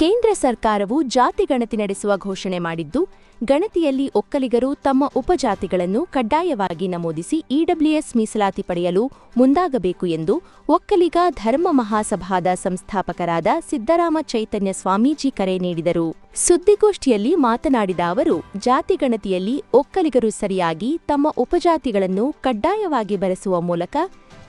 ಕೇಂದ್ರ ಸರ್ಕಾರವು ಜಾತಿ ಗಣತಿ ನಡೆಸುವ ಘೋಷಣೆ ಮಾಡಿದ್ದು, ಗಣತಿಯಲ್ಲಿ ಒಕ್ಕಲಿಗರು ತಮ್ಮ ಉಪಜಾತಿಗಳನ್ನು ಕಡ್ಡಾಯವಾಗಿ ನಮೂದಿಸಿ ಇಡಬ್ಲ್ಯೂಎಸ್ ಮೀಸಲಾತಿ ಪಡೆಯಲು ಮುಂದಾಗಬೇಕು ಎಂದು ಒಕ್ಕಲಿಗ ಧರ್ಮ ಮಹಾಸಭಾದ ಸಂಸ್ಥಾಪಕರಾದ ಸಿದ್ದರಾಮ ಚೈತನ್ಯ ಸ್ವಾಮೀಜಿ ಕರೆ ನೀಡಿದರು. ಸುದ್ದಿಗೋಷ್ಠಿಯಲ್ಲಿ ಮಾತನಾಡಿದ ಅವರು, ಜಾತಿ ಗಣತಿಯಲ್ಲಿ ಒಕ್ಕಲಿಗರು ಸರಿಯಾಗಿ ತಮ್ಮ ಉಪಜಾತಿಗಳನ್ನು ಕಡ್ಡಾಯವಾಗಿ ಬರೆಸುವ ಮೂಲಕ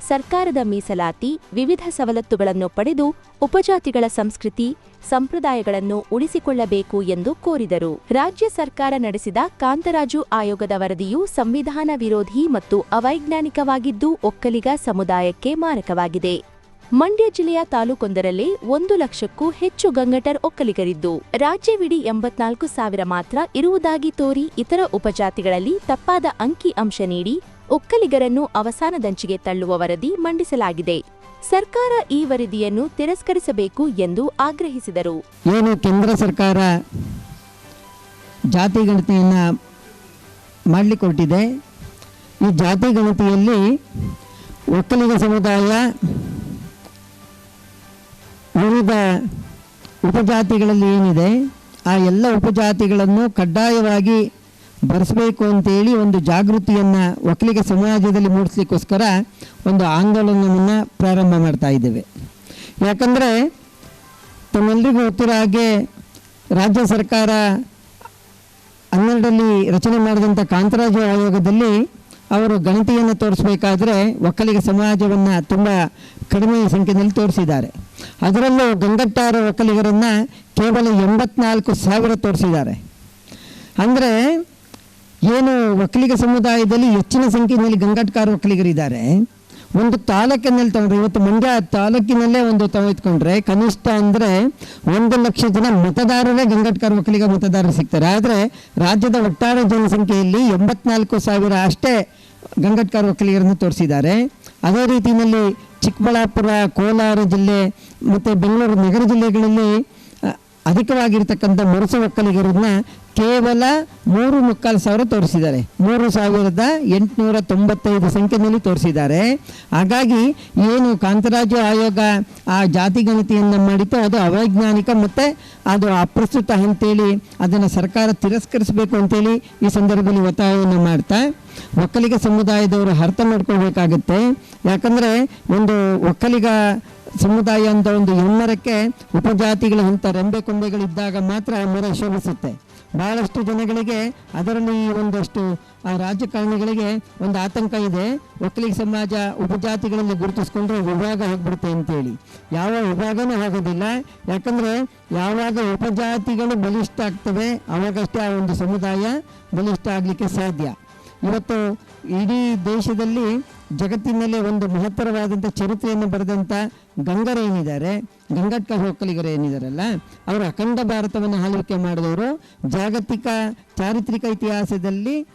ಸರ್ಕಾರದ ಮೀಸಲಾತಿ, ವಿವಿಧ ಸವಲತ್ತುಗಳನ್ನು ಪಡೆದು ಉಪಜಾತಿಗಳ ಸಂಸ್ಕೃತಿ, ಸಂಪ್ರದಾಯಗಳನ್ನು ಉಳಿಸಿಕೊಳ್ಳಬೇಕು ಎಂದು ಕೋರಿದರು. ರಾಜ್ಯ ಸರ್ಕಾರ ನಡೆಸಿದ ಕಾಂತರಾಜು ಆಯೋಗದ ವರದಿಯು ಸಂವಿಧಾನ ವಿರೋಧಿ ಮತ್ತು ಅವೈಜ್ಞಾನಿಕವಾಗಿದ್ದು ಒಕ್ಕಲಿಗ ಸಮುದಾಯಕ್ಕೆ ಮಾರಕವಾಗಿದೆ. ಮಂಡ್ಯ ಜಿಲ್ಲೆಯ ತಾಲೂಕೊಂದರಲ್ಲಿ ಒಂದು ಲಕ್ಷಕ್ಕೂ ಹೆಚ್ಚು ಗಂಗಟರ್ ಒಕ್ಕಲಿಗರಿದ್ದು ರಾಜ್ಯವಿಡೀ ಎಂಬತ್ನಾಲ್ಕು ಸಾವಿರ ಮಾತ್ರ ಇರುವುದಾಗಿ ತೋರಿ ಇತರ ಉಪಜಾತಿಗಳಲ್ಲಿ ತಪ್ಪಾದ ಅಂಕಿ ಅಂಶ ನೀಡಿ ಒಕ್ಕಲಿಗರನ್ನು ಅವಸಾನದಂಚಿಗೆ ತಳ್ಳುವ ವರದಿ ಮಂಡಿಸಲಾಗಿದೆ. ಸರ್ಕಾರ ಈ ವರದಿಯನ್ನು ತಿರಸ್ಕರಿಸಬೇಕು ಎಂದು ಆಗ್ರಹಿಸಿದರು. ಏನು ಕೇಂದ್ರ ಸರ್ಕಾರ ಜಾತಿ ಗಣತಿಯನ್ನು ಈ ಜಾತಿ ಗಣತಿಯಲ್ಲಿ ಒಕ್ಕಲಿಗ ಸಮುದಾಯ ವಿವಿಧ ಉಪಜಾತಿಗಳಲ್ಲಿ ಏನಿದೆ, ಆ ಎಲ್ಲ ಉಪಜಾತಿಗಳನ್ನು ಕಡ್ಡಾಯವಾಗಿ ಬರೆಸಬೇಕು ಅಂತೇಳಿ ಒಂದು ಜಾಗೃತಿಯನ್ನು ಒಕ್ಕಲಿಗ ಸಮಾಜದಲ್ಲಿ ಮೂಡಿಸ್ಲಿಕ್ಕೋಸ್ಕರ ಒಂದು ಆಂದೋಲನವನ್ನು ಪ್ರಾರಂಭ ಮಾಡ್ತಾ ಇದ್ದೇವೆ. ಯಾಕಂದರೆ ತಮ್ಮೆಲ್ಲರಿಗೂ ಗೊತ್ತಿರೋ ಹಾಗೆ ರಾಜ್ಯ ಸರ್ಕಾರ ಹನ್ನೆರಡರಲ್ಲಿ ರಚನೆ ಮಾಡಿದಂಥ ಕಾಂತರಾಜ ಆಯೋಗದಲ್ಲಿ ಅವರು ಗಣತಿಯನ್ನು ತೋರಿಸಬೇಕಾದ್ರೆ ಒಕ್ಕಲಿಗ ಸಮಾಜವನ್ನು ತುಂಬ ಕಡಿಮೆ ಸಂಖ್ಯೆಯಲ್ಲಿ ತೋರಿಸಿದ್ದಾರೆ. ಅದರಲ್ಲೂ ಗಂಗಟ್ಟಾರ ಒಕ್ಕಲಿಗರನ್ನು ಕೇವಲ ಎಂಬತ್ನಾಲ್ಕು ಸಾವಿರ ತೋರಿಸಿದ್ದಾರೆ. ಅಂದರೆ ಏನು ಒಕ್ಕಲಿಗ ಸಮುದಾಯದಲ್ಲಿ ಹೆಚ್ಚಿನ ಸಂಖ್ಯೆಯಲ್ಲಿ ಗಂಗಟ್ಕಾರ ಒಕ್ಕಲಿಗರಿದ್ದಾರೆ. ಒಂದು ತಾಲೂಕಿನಲ್ಲಿ ತಗೊಂಡ್ರೆ, ಇವತ್ತು ಮಂಡ್ಯ ತಾಲೂಕಿನಲ್ಲೇ ಒಂದು ತೆಗೆದುಕೊಂಡ್ರೆ ಕನಿಷ್ಠ ಅಂದರೆ ಒಂದು ಲಕ್ಷ ಜನ ಮತದಾರರೇ ಗಂಗಟ್ಕಾರ ಒಕ್ಕಲಿಗ ಮತದಾರರು ಸಿಗ್ತಾರೆ. ಆದರೆ ರಾಜ್ಯದ ಒಟ್ಟಾರೆ ಜನಸಂಖ್ಯೆಯಲ್ಲಿ ಎಂಬತ್ನಾಲ್ಕು ಸಾವಿರ ಅಷ್ಟೇ ಗಂಗಟ್ಕಾರ ಒಕ್ಕಲಿಗರನ್ನು ತೋರಿಸಿದ್ದಾರೆ. ಅದೇ ರೀತಿಯಲ್ಲಿ ಚಿಕ್ಕಬಳ್ಳಾಪುರ ಕೋಲಾರ ಜಿಲ್ಲೆ ಮತ್ತು ಬೆಂಗಳೂರು ನಗರ ಜಿಲ್ಲೆಗಳಲ್ಲಿ ಅಧಿಕವಾಗಿರ್ತಕ್ಕಂಥ ಮುರುಸು ಒಕ್ಕಲಿಗರನ್ನ ಕೇವಲ ಮೂರು ಮುಕ್ಕಾಲು ಸಾವಿರ ತೋರಿಸಿದ್ದಾರೆ. ಮೂರು ಸಾವಿರದ ಎಂಟುನೂರ ತೊಂಬತ್ತೈದು ಸಂಖ್ಯೆಯಲ್ಲಿ ತೋರಿಸಿದ್ದಾರೆ. ಹಾಗಾಗಿ ಏನು ಕಾಂತರಾಜು ಆಯೋಗ ಆ ಜಾತಿ ಗಣತಿಯನ್ನು ಮಾಡಿತ್ತು ಅದು ಅವೈಜ್ಞಾನಿಕ ಮತ್ತು ಅದು ಅಪ್ರಸ್ತುತ ಅಂತೇಳಿ ಅದನ್ನು ಸರ್ಕಾರ ತಿರಸ್ಕರಿಸಬೇಕು ಅಂತೇಳಿ ಈ ಸಂದರ್ಭದಲ್ಲಿ ಒತ್ತಾಯವನ್ನು ಮಾಡ್ತಾ ಒಕ್ಕಲಿಗ ಸಮುದಾಯದವರು ಅರ್ಥ ಮಾಡ್ಕೊಳ್ಬೇಕಾಗತ್ತೆ. ಯಾಕಂದರೆ ಒಂದು ಒಕ್ಕಲಿಗ ಸಮುದಾಯ ಅಂತ ಒಂದು ಹೆಮ್ಮರಕ್ಕೆ ಉಪಜಾತಿಗಳ ಅಂತ ರೆಂಬೆ ಕೊಂಬೆಗಳಿದ್ದಾಗ ಮಾತ್ರ ಮರ ಶೋಭಿಸುತ್ತೆ. ಬಹಳಷ್ಟು ಜನಗಳಿಗೆ ಅದರಲ್ಲಿ ಒಂದಷ್ಟು, ಆ, ರಾಜಕಾರಣಿಗಳಿಗೆ ಒಂದು ಆತಂಕ ಇದೆ. ಒಕ್ಕಲಿಗ ಸಮಾಜ ಉಪಜಾತಿಗಳಲ್ಲಿ ಗುರುತಿಸ್ಕೊಂಡ್ರೆ ವಿಭಾಗ ಹೋಗ್ಬಿಡುತ್ತೆ ಅಂತೇಳಿ. ಯಾವ ವಿಭಾಗನೂ ಆಗೋದಿಲ್ಲ ಯಾಕಂದರೆ ಯಾವಾಗ ಉಪಜಾತಿಗಳು ಬಲಿಷ್ಠ ಆಗ್ತವೆ, ಅವಾಗಷ್ಟೇ ಆ ಒಂದು ಸಮುದಾಯ ಬಲಿಷ್ಠ ಆಗಲಿಕ್ಕೆ ಸಾಧ್ಯ. ಇವತ್ತು ಇಡೀ ದೇಶದಲ್ಲಿ ಜಗತ್ತಿನಲ್ಲೇ ಒಂದು ಮಹತ್ತರವಾದಂಥ ಚರಿತ್ರೆಯನ್ನು ಬರೆದಂಥ ಗಂಗರ ಏನಿದ್ದಾರೆ, ಗಂಗಟ್ಕ ಹೋಕಲಿಗರ ಏನಿದಾರಲ್ಲ, ಅವರು ಅಖಂಡ ಭಾರತವನ್ನು ಆಳ್ವಿಕೆ ಮಾಡಿದವರು. ಜಾಗತಿಕ ಚಾರಿತ್ರಿಕ ಇತಿಹಾಸದಲ್ಲಿ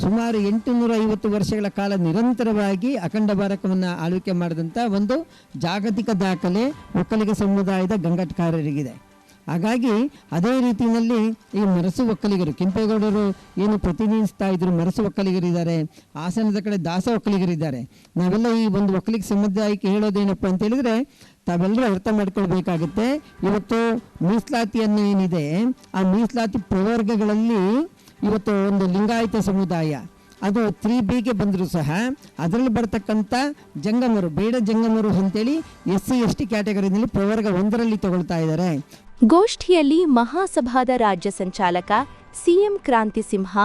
ಸುಮಾರು ಎಂಟುನೂರ ಐವತ್ತು ವರ್ಷಗಳ ಕಾಲ ನಿರಂತರವಾಗಿ ಅಖಂಡ ಭಾರತವನ್ನು ಆಳ್ವಿಕೆ ಮಾಡಿದಂಥ ಒಂದು ಜಾಗತಿಕ ದಾಖಲೆ ಒಕ್ಕಲಿಗ ಸಮುದಾಯದ ಗಂಗಟ್ಕಾರರಿಗಿದೆ. ಹಾಗಾಗಿ ಅದೇ ರೀತಿಯಲ್ಲಿ ಈ ಮರಸು ಒಕ್ಕಲಿಗರು, ಕೆಂಪೇಗೌಡರು ಏನು ಪ್ರತಿನಿಧಿಸ್ತಾ ಇದ್ರು ಮರಸು ಒಕ್ಕಲಿಗರಿದ್ದಾರೆ, ಹಾಸನದ ಕಡೆ ದಾಸ ಒಕ್ಕಲಿಗರಿದ್ದಾರೆ. ನಾವೆಲ್ಲ ಈ ಒಂದು ಒಕ್ಕಲಿಗ ಸಮುದಾಯಕ್ಕೆ ಹೇಳೋದೇನಪ್ಪ ಅಂತ ಹೇಳಿದ್ರೆ, ತಾವೆಲ್ಲರೂ ಅರ್ಥ ಮಾಡ್ಕೊಳ್ಬೇಕಾಗುತ್ತೆ. ಇವತ್ತು ಮೀಸಲಾತಿಯನ್ನು ಏನಿದೆ, ಆ ಮೀಸಲಾತಿ ಪ್ರವರ್ಗಗಳಲ್ಲಿ ಇವತ್ತು ಒಂದು ಲಿಂಗಾಯತ ಸಮುದಾಯ ಅದು ತ್ರೀ ಬಿಗೆ ಬಂದರೂ ಸಹ, ಅದರಲ್ಲಿ ಬರ್ತಕ್ಕಂಥ ಜಂಗಮರು, ಬೇಡ ಜಂಗಮರು ಅಂತೇಳಿ ಎಸ್ ಸಿ, ಎಸ್ ಟಿ ಕ್ಯಾಟಗರಿನಲ್ಲಿ ಪ್ರವರ್ಗ ಒಂದರಲ್ಲಿ ತಗೊಳ್ತಾ ಇದ್ದಾರೆ. ಗೋಷ್ಠಿಯಲ್ಲಿ ಮಹಾಸಭಾದ ರಾಜ್ಯ ಸಂಚಾಲಕ ಸಿಎಂ ಕ್ರಾಂತಿ ಸಿಂಹ,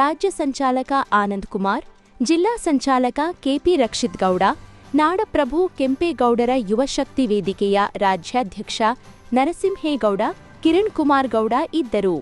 ರಾಜ್ಯ ಸಂಚಾಲಕ ಆನಂದ್ ಕುಮಾರ್, ಜಿಲ್ಲಾ ಸಂಚಾಲಕ ಕೆಪಿ ರಕ್ಷಿತ್ ಗೌಡ, ನಾಡಪ್ರಭು ಕೆಂಪೇಗೌಡರ ಯುವಶಕ್ತಿ ವೇದಿಕೆಯ ರಾಜ್ಯಾಧ್ಯಕ್ಷ ನರಸಿಂಹೇಗೌಡ, ಕಿರಣ್ ಕುಮಾರ್ ಗೌಡ ಇದ್ದರು.